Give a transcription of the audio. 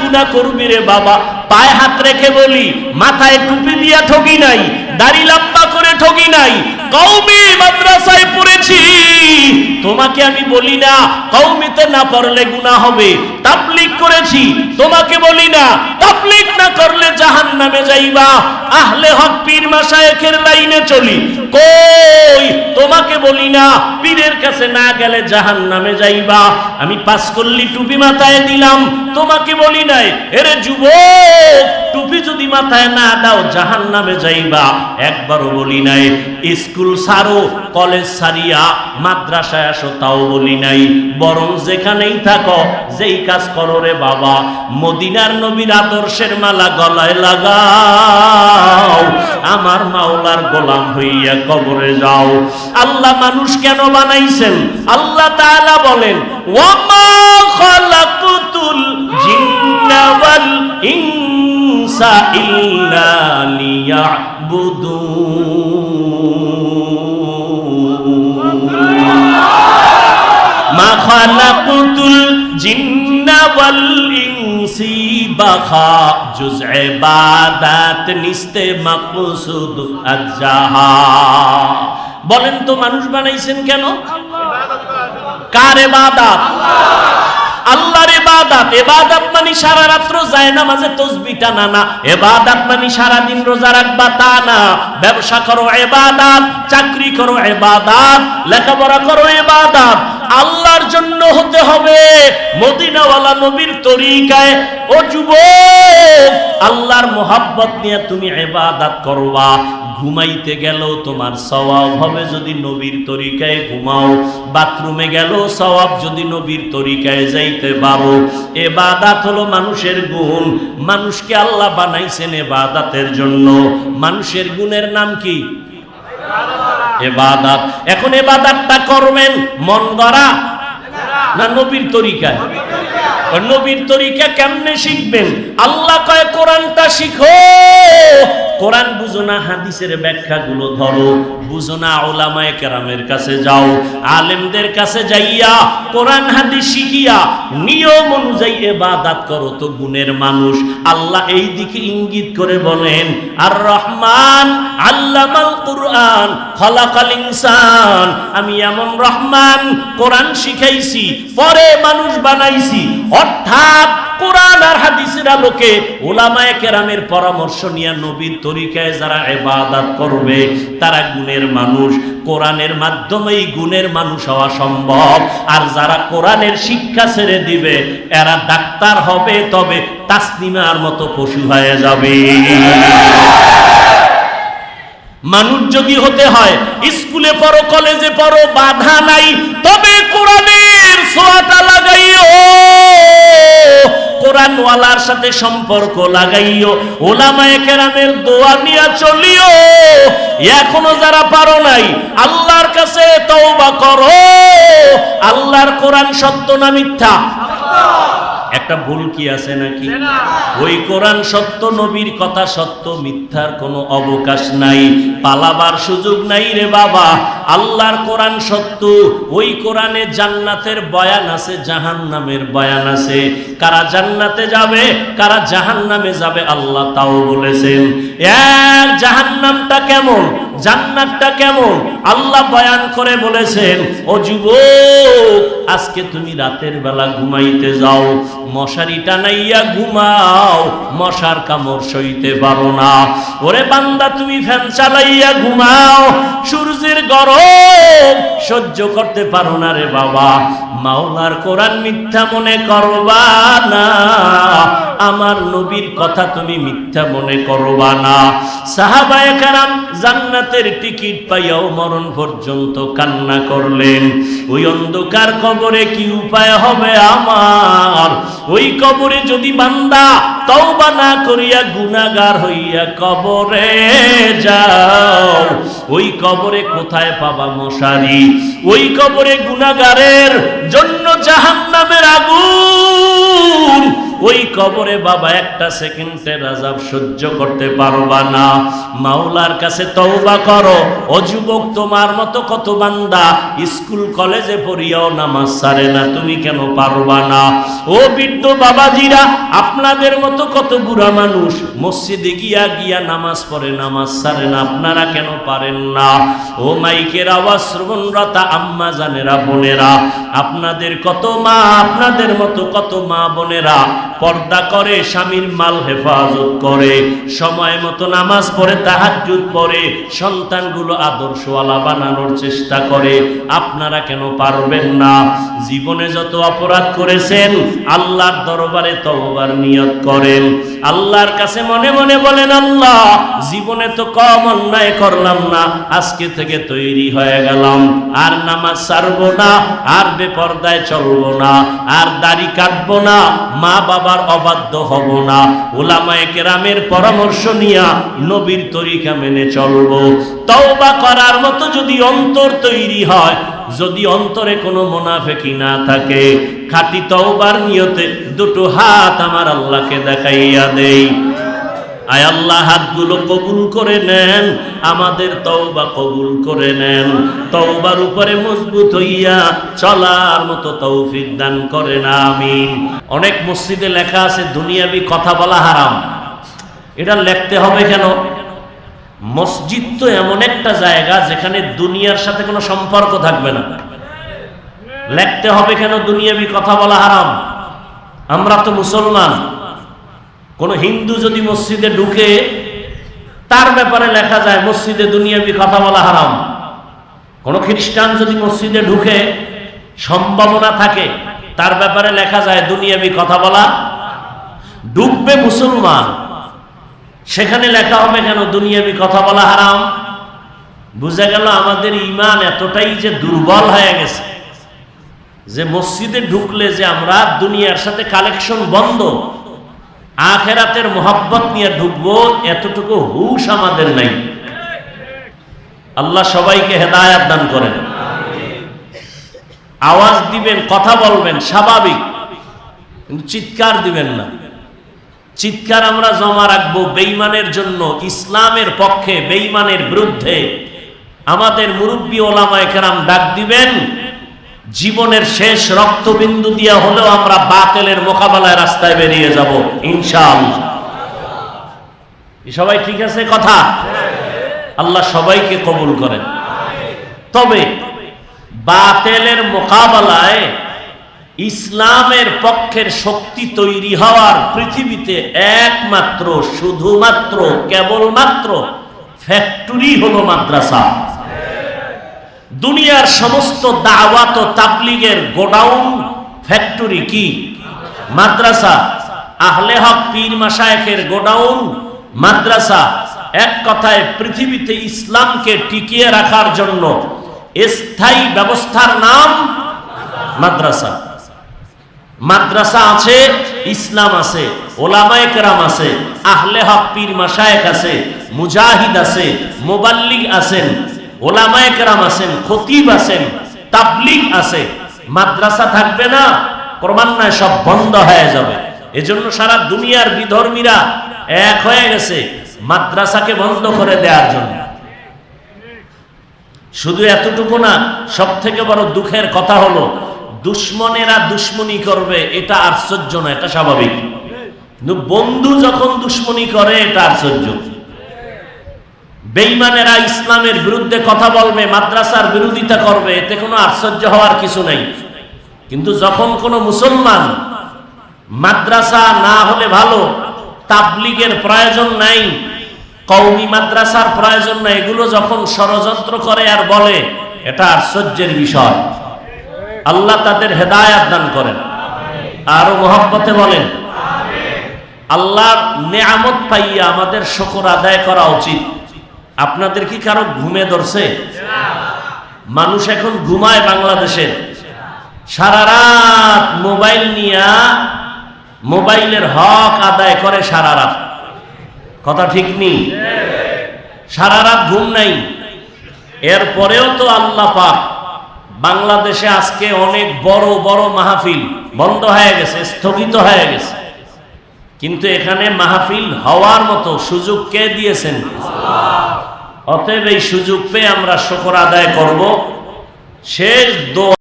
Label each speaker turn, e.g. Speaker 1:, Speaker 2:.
Speaker 1: গুণা করবি রে বাবা। পায়ে হাত রেখে বলি, মাথায় টুপি দিয়া ঠগি নাই, দাড়ি লাম্বা করে ঠগি নাই কৌমি মাদ্রাসায় পড়েছি। তোমাকে আমি বলি না কৌমিতে না পড়লে গুনাহ হবে, তাবলিগ করেছি। তোমাকে বলি না, তাবলিগ না করলে জাহান নামে যাইবা। আহলে হক পীর মাশায়েখের লাইনে চলি। কই? তোমাকে বলি না, পীরের কাছে না গেলে জাহান নামে যাইবা। আমি পাস করলি টুপি মাথায় দিলাম, তোমাকে বলি নাই। এরে টুপি যদি মাথায় না দাও জাহান নামে যাইবা। একবারও বলি নাই, স্কুল সারো, কলেজ সারিয়া, মাদ্রাসায় আসো, তাও বলি নাই। বরং যেখানেই থাকো, যেই কাজ করো রে বাবা, মদিনার নবীর আদর্শের মালা গলায় লাগাও। আমার মাওলার গোলাম হইয়া কবরে যাও। আল্লাহ মানুষ কেন বানাইছেন? আল্লাহ তাআলা বলেন মা খালাকুতুল জিন্না ওয়াল বলেন তো মানুষ বানাইছেন কেন? কার ইবাদত? আল্লাহর ইবাদত। ইবাদত মানে সারা রাত্র যায় নামাজে তসবিহ টানা না। ইবাদত মানে সারা দিন রোজা রাখবা তা না। ব্যবসা করো ইবাদত, চাকরি করো ইবাদত, লেখাপড়া করো ইবাদত। আল্লাহর জন্য হতে হবে। মদিনাওয়ালা নবীর তরিকায়, ও যুবক, আল্লাহর মোহাব্বত নিয়ে তুমি এবাদাত করবা। ঘুমাইতে গেল তোমার সওয়াব হবে যদি নবীর তরিকায় ঘুমাও। বাথরুমে গেল সওয়াব যদি নবীর তরিকায় যাইতে পারো। এবাদাত হলো মানুষের গুণ। মানুষকে আল্লাহ বানাইছেন এবাদাতের জন্য। মানুষের গুণের নাম কি? এবাদাত। এখন এবাদাতটা করবেন মন গড়া না নবীর তরিকায়? নবীর তরিকা কেমনে শিখবেন? আল্লাহ কয়, কোরআনটা শিখো কোরআন বুঝো না, হাদিসের ব্যাখ্যাগুলো ধরো। বুঝো না ওলামায়ে কেরামের কাছে যাও। আলেমদের কাছে যাইয়া কোরআন, হাদিস শিখিয়া নিয়ম অনুযায়ী এবাদাত করো তো গুণের মানুষ। আল্লাহ এই দিকে ইঙ্গিত করে বলেন আর রহমান আল্লামাল কোরআন, খলাকাল ইনসান। আমি এমন রহমান, কোরআন শিখাইছি, পরে মানুষ বানাইছি। অর্থাৎ কোরআন আর হাদিসের আলোকে ওলামায়ে কেরামের পরামর্শ নিয়ে নবীর তরিকায় যারা করবে, তারা গুণের মানুষ। কোরআনের মাধ্যমেই গুণের মানুষ হওয়া সম্ভব। আর যারা কোরআনের শিক্ষা ছেড়ে দিবে, এরা ডাক্তার হবে, তবে তাসনিমার মতো পশু হয়ে যাবে। মানুষ যদি হতে হয়, স্কুলে পড়ো, কলেজে পড়ো, বাধা নাই, তবে কোরআনের ছোঁয়াটা লাগাইও। কোরআনওয়ালার সাথে সম্পর্ক লাগাইও, ওলামায়ে কেরামের দোয়া নিয়া চলিও। এখনও যারা পারো নাই, আল্লাহর কাছে তওবা করো। আল্লাহর কোরআন সত্য না মিথ্যা? একটা ভুল কি আছে নাকি? ওই কোরআন সত্য নবীর কথা সত্য মিথ্যার কোনো অবকাশ নাই। পালাবার সুযোগ নাই রে বাবা। আল্লাহর কোরআন সত্য ওই কোরআনে জান্নাতের বয়ান আছে জাহান্নামের বয়ান আছে। কারা জান্নাতে যাবে কারা জাহান্নামে যাবে আল্লাহ তাও বলেছেন। এর জাহান্নামটা কেমন? জান্নাতটা কেমন? আল্লাহ বয়ান করে বলেছেন, ও যুব আজকে তুমি রাতের বেলা ঘুমাইতে যাও। মশারি টানাইয়া ঘুমাও, মশার কামড় সইতে পারো না। ওরে বান্দা, তুমি ফ্যান চালাইয়া ঘুমাও। সূর্যের গরম সহ্য করতে পারো না রে বাবা। মাওলার কোরআন মিথ্যা মনে করবা না। আমার নবীর কথা তুমি মিথ্যা মনে করবা না। সাহাবায়ে কারাম জান্নাতের টিকিট পাইয়াও মরণ পর্যন্ত কান্না করলেন। ওই অন্ধকার কবরে কি উপায় হবে আমার? ওই কবরে যদি বান্দা তওবা না করিয়া গুনাগার হইয়া কবরে যাও, ওই কবরে কোথায় পাবা মশারি? ওই কবরে গুনাগারের জন্য জাহান্নামের আগুন। ওই কবরে বাবা একটা সেকেন্ডের আজাব সহ্য করতে পারবা না। মাওলার কাছে তওবা করো। ও যুবক, তোমার মতো কত বান্দা স্কুল, কলেজে পড়িয়াও নামাজ সারে না, তুমি কেন পারবা না? ও বৃদ্ধ বাবাজিরা, আপনাদের মতো কত বুড়া মানুষ মসজিদে গিয়া গিয়া নামাজ পড়ে, নামাজ সারে না, আপনারা কেন পারেন না? ও মাইকের আওয়াজ শ্রবণরতা আম্মা জানেরা বোনেরা, আপনাদের কত মা, আপনাদের মতো কত মা বোনেরা পর্দা করে, স্বামীর মাল হেফাজত করে, সময় মতো নামাজ পড়ে, তাহাজ্জুদ পড়ে, সন্তানগুলো আদর্শওয়ালা বানানোর চেষ্টা করে। আপনারা কেন পারবেন না? জীবনে যত অপরাধ করেছেন, আল্লাহর দরবারে তওবার নিয়ত করেন। আল্লাহর কাছে মনে মনে বলেন, আল্লাহ, জীবনে তো কম অন্যায় করলাম না, আজকে থেকে তৈরি হয়ে গেলাম। আর নামাজ ছাড়বো না, আর বেপর্দায় চলবো না, আর দাড়ি কাটবো না মা বাবার অবাধ্য হব না। ওলামায় কেরামের পরামর্শ নিয়া নবীর তরিকা মেনে চলবো। তওবা করার মতো যদি অন্তর তৈরি হয়, যদি অন্তরে কোনো মোনাফেকি না থাকে, খাঁটি তওবার নিয়তে দুটো হাত আমার আল্লাহকে দেখাইয়া দেই। আয় আল্লাহ, হাতগুলো কবুল করে নেন, আমাদের তওবা কবুল করে নেন। তওবার উপরে মজবুত হইয়া চলার মতো তৌফিক দান করেন, আমিন। অনেক মসজিদে লেখা আছে, দুনিয়াবি কথা বলা হারাম। এটা লিখতে হবে কেন? মসজিদ তো এমন একটা জায়গা যেখানে দুনিয়ার সাথে কোনো সম্পর্ক থাকবে না। লিখতে হবে কেন, দুনিয়াবি কথা বলা হারাম? আমরা তো মুসলমান। কোন হিন্দু যদি মসজিদে ঢুকে, তার ব্যাপারে লেখা যায়, মসজিদে দুনিয়াবি কথা বলা হারাম। কোন খ্রিস্টান যদি মসজিদে ঢুকে, সম্ভাবনা থাকে, তার ব্যাপারে লেখা যায়, দুনিয়াবি কথা বলা ডুববে মুসলমান। সেখানে লেখা হবে কেন, দুনিয়াবি কথা বলা হারাম? বুঝা গেল আমাদের ইমান এতটাই যে দুর্বল হয়ে গেছে, যে মসজিদে ঢুকলে যে আমরা দুনিয়ার সাথে কালেকশন বন্ধ আখেরাতের মোহাব্বত নিয়ে ঢুকবো, এতটুকু হুশ আমাদের নাই। আল্লাহ সবাইকে হেদায়াত দান করেন। আওয়াজ দিবেন, কথা বলবেন, স্বাভাবিক। কিন্তু চিৎকার দিবেন না। চিৎকার আমরা জমা রাখব বেইমানের জন্য, ইসলামের পক্ষে বেইমানের বিরুদ্ধে। আমাদের মুরব্বী ওলামায় কেরাম ডাক দিবেন জীবনের শেষ রক্তবিন্দু দিয়া হলেও আমরা বাতেলের মোকাবেলায় রাস্তায় বেরিয়ে যাব, ইনশাআল্লাহ। সবাই ঠিক আছে কথা? আল্লাহ সবাইকে কবুল করেন। তবে বাতেলের মোকাবেলায় ইসলামের পক্ষের শক্তি তৈরি হওয়ার পৃথিবীতে একমাত্র, শুধুমাত্র, কেবলমাত্র ফ্যাক্টরি হলো মাদ্রাসা। দুনিয়ার সমস্ত দাওয়াত ও তাবলিগের গোডাউন, ফ্যাক্টরি কি? মাদ্রাসা। আহলে হক পীর মাসায়েখের গোডাউন, মাদ্রাসা। এক কথায় পৃথিবীতে ইসলামকে টিকিয়ে রাখার জন্য স্থায়ী ব্যবস্থার নাম মাদ্রাসা। মাদ্রাসা আছে, ইসলাম আছে, ওলামায়ে কেরাম আছে, আহলে হক পীর মাসায়েক আছে, মুজাহিদ আছে, মোবাল্লিগ আছেন ওলামায়ে কেরাম আছেন খতিব আছেন, তাবলিগ আছে, মাদ্রাসা থাকবে না ক্রমান্বয়ে সব বন্ধ হয়ে যাবে। এজন্য সারা দুনিয়ার বিধর্মীরা এক হয়ে গেছে মাদ্রাসাকে বন্ধ করে দেওয়ার জন্য। শুধু এতটুকু না সব থেকে বড় দুঃখের কথা হলো, দুশ্মনেরা দুশ্মনী করবে, এটা আশ্চর্য না, এটা স্বাভাবিক। বন্ধু যখন দুশ্মনী করে, এটা আশ্চর্য। বেইমানেরা ইসলামের বিরুদ্ধে কথা বলবে, মাদ্রাসার বিরোধিতা করবে, এতে কোনো আশ্চর্য হওয়ার কিছু নাই। কিন্তু যখন কোনো মুসলমান মাদ্রাসা না হলে ভালো, তাবলিগের প্রয়োজন নাই কৌমি মাদ্রাসার প্রয়োজন নাই, এগুলো যখন ষড়যন্ত্র করে আর বলে, এটা আশ্চর্যের বিষয়। আল্লাহ তাদের হেদায়াত দান করেন। আরও মোহাব্বতে বলেন আল্লাহর নেয়ামত পাইয়া আমাদের শকর আদায় করা উচিত। আপনাদের কি কারও ঘুমে ধরছে? মানুষ এখন ঘুমায় বাংলাদেশের সারা রাত মোবাইল নিয়া মোবাইলের হক আদায় করে সারা রাত। কথা ঠিক নেই? সারা রাত ঘুম নাই। এরপরেও তো আল্লাহ পাক বাংলাদেশে আজকে অনেক বড় বড় মাহফিল বন্ধ হয়ে গেছে, স্থগিত হয়ে গেছে। কিন্তু এখানে মাহফিল হওয়ার মতো সুযোগ কে দিয়েছেন? অতএব এই সুযোগ পেয়ে আমরা শকর আদায় করব। শেষ দোয়া